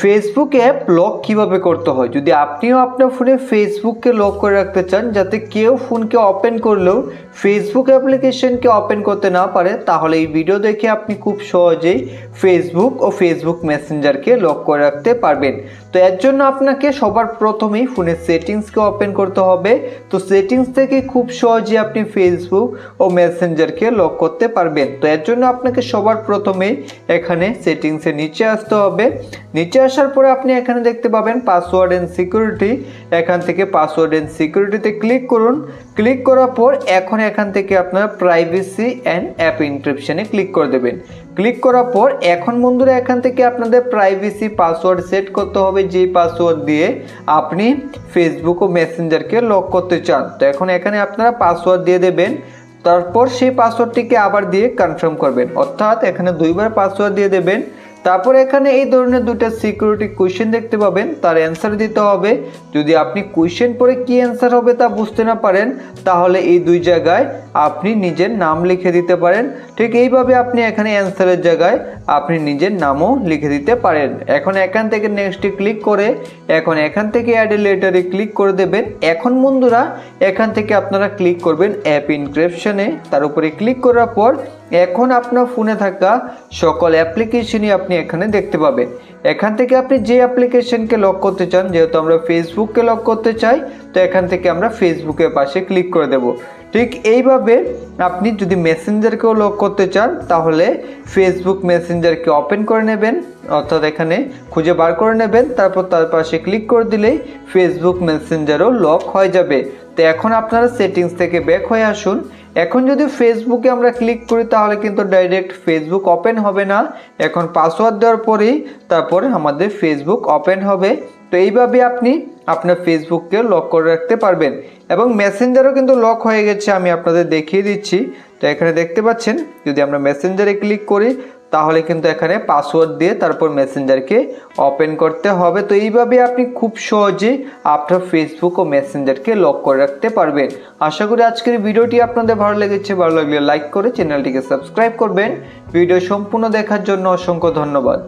Facebook app lock কীভাবে করতে হয়? যদি আপনিও আপনার ফোনে ফেসবুককে লক করে রাখতে চান, যাতে কেউ ফোনকে ওপেন করলেও ফেসবুক অ্যাপ্লিকেশনকে ওপেন করতে না পারে, তাহলে এই ভিডিও দেখে আপনি খুব সহজেই ফেসবুক ও ফেসবুক মেসেঞ্জারকে লক করে রাখতে পারবেন। তো এর জন্য আপনাকে সবার প্রথমেই ফোনের সেটিংসকে ওপেন করতে হবে। তো সেটিংস থেকে খুব সহজেই আপনি ফেসবুক ও মেসেঞ্জারকে লক করতে পারবেন। তো এর জন্য আপনাকে সবার প্রথমেই এখানে সেটিংসের নিচে আসতে হবে। নিচে আসার পরে আপনি এখানে দেখতে পাবেন পাসওয়ার্ড অ্যান্ড সিকিউরিটি এখান থেকে পাসওয়ার্ড অ্যান্ড সিকিউরিটিতে ক্লিক করুন। ক্লিক করার পর এখন এখান থেকে আপনারা প্রাইভেসি অ্যান্ড অ্যাপ ইনক্রিপশনে ক্লিক করে দেবেন। ক্লিক করার পর এখন বন্ধুরা এখান থেকে আপনাদের প্রাইভেসি পাসওয়ার্ড সেট করতে হবে যেই পাসওয়ার্ড দিয়ে আপনি ফেসবুক ও মেসেঞ্জারকে লক করতে চান। তো এখন এখানে আপনারা পাসওয়ার্ড দিয়ে দেবেন। তারপর সেই পাসওয়ার্ডটিকে আবার দিয়ে কনফার্ম করবেন। অর্থাৎ এখানে দুইবার পাসওয়ার্ড দিয়ে দেবেন। তারপর এখানে এই ধরনের দুটো সিকিউরিটি কোয়েশ্চেন দেখতে পাবেন। তার অ্যান্সার দিতে হবে। যদি আপনি কোয়েশ্চেন পরে কি অ্যান্সার হবে তা বুঝতে না পারেন, তাহলে এই দুই জায়গায় আপনি নিজের নাম লিখে দিতে পারেন। ঠিক এইভাবে আপনি এখানে অ্যান্সারের জায়গায় আপনি নিজের নামও লিখে দিতে পারেন। এখন এখান থেকে নেক্সটে ক্লিক করে, এখন এখান থেকে অ্যাড লেটারে ক্লিক করে দেবেন। এখন বন্ধুরা, এখান থেকে আপনারা ক্লিক করবেন অ্যাপ ইনক্রিপশনে তার উপরে ক্লিক করার পর এখন আপনার ফোনে থাকা সকল অ্যাপ্লিকেশনই আপনি এখানে দেখতে পাবেন এখান থেকে আপনি যে অ্যাপ্লিকেশনকে লক করতে চান, যেহেতু আমরা ফেসবুককে লক করতে চাই, তো এখান থেকে আমরা ফেসবুকের পাশে ক্লিক করে দেব। ঠিক এইভাবে আপনি যদি মেসেঞ্জারকেও লক করতে চান, তাহলে ফেসবুক মেসেঞ্জারকে ওপেন করে নেবেন, অর্থাৎ এখানে খুঁজে বার করে নেবেন, তারপর তার পাশে ক্লিক করে দিলেই ফেসবুক মেসেঞ্জারও লক হয়ে যাবে। তো এখন আপনারা সেটিংস থেকে ব্যাক হয়ে আসুন। এখন যদি ফেসবুকে আমরা ক্লিক করি, তাহলে কিন্তু ডাইরেক্ট ফেসবুক ওপেন হবে না। এখন পাসওয়ার্ড দেওয়ার পরেই তারপর আমাদের ফেসবুক ওপেন হবে। তো এইভাবে আপনি আপনার ফেসবুককে লক করে রাখতে পারবেন। এবং মেসেঞ্জারও কিন্তু লক হয়ে গেছে, আমি আপনাদের দেখিয়ে দিচ্ছি। তো এখানে দেখতে পাচ্ছেন, যদি আমরা মেসেঞ্জারে ক্লিক করি তাহলে কিন্তু এখানে পাসওয়ার্ড দিয়ে তারপর মেসেঞ্জারকে ওপেন করতে হবে। তো এইভাবে আপনি খুব সহজে আপনার ফেসবুক ও মেসেঞ্জারকে লক করে রাখতে পারবেন। আশা করি আজকের ভিডিওটি আপনাদের ভালো লেগেছে। ভালো লাগলে লাইক করে চ্যানেলটিকে সাবস্ক্রাইব করবেন। ভিডিও সম্পূর্ণ দেখার জন্য অসংখ্য ধন্যবাদ।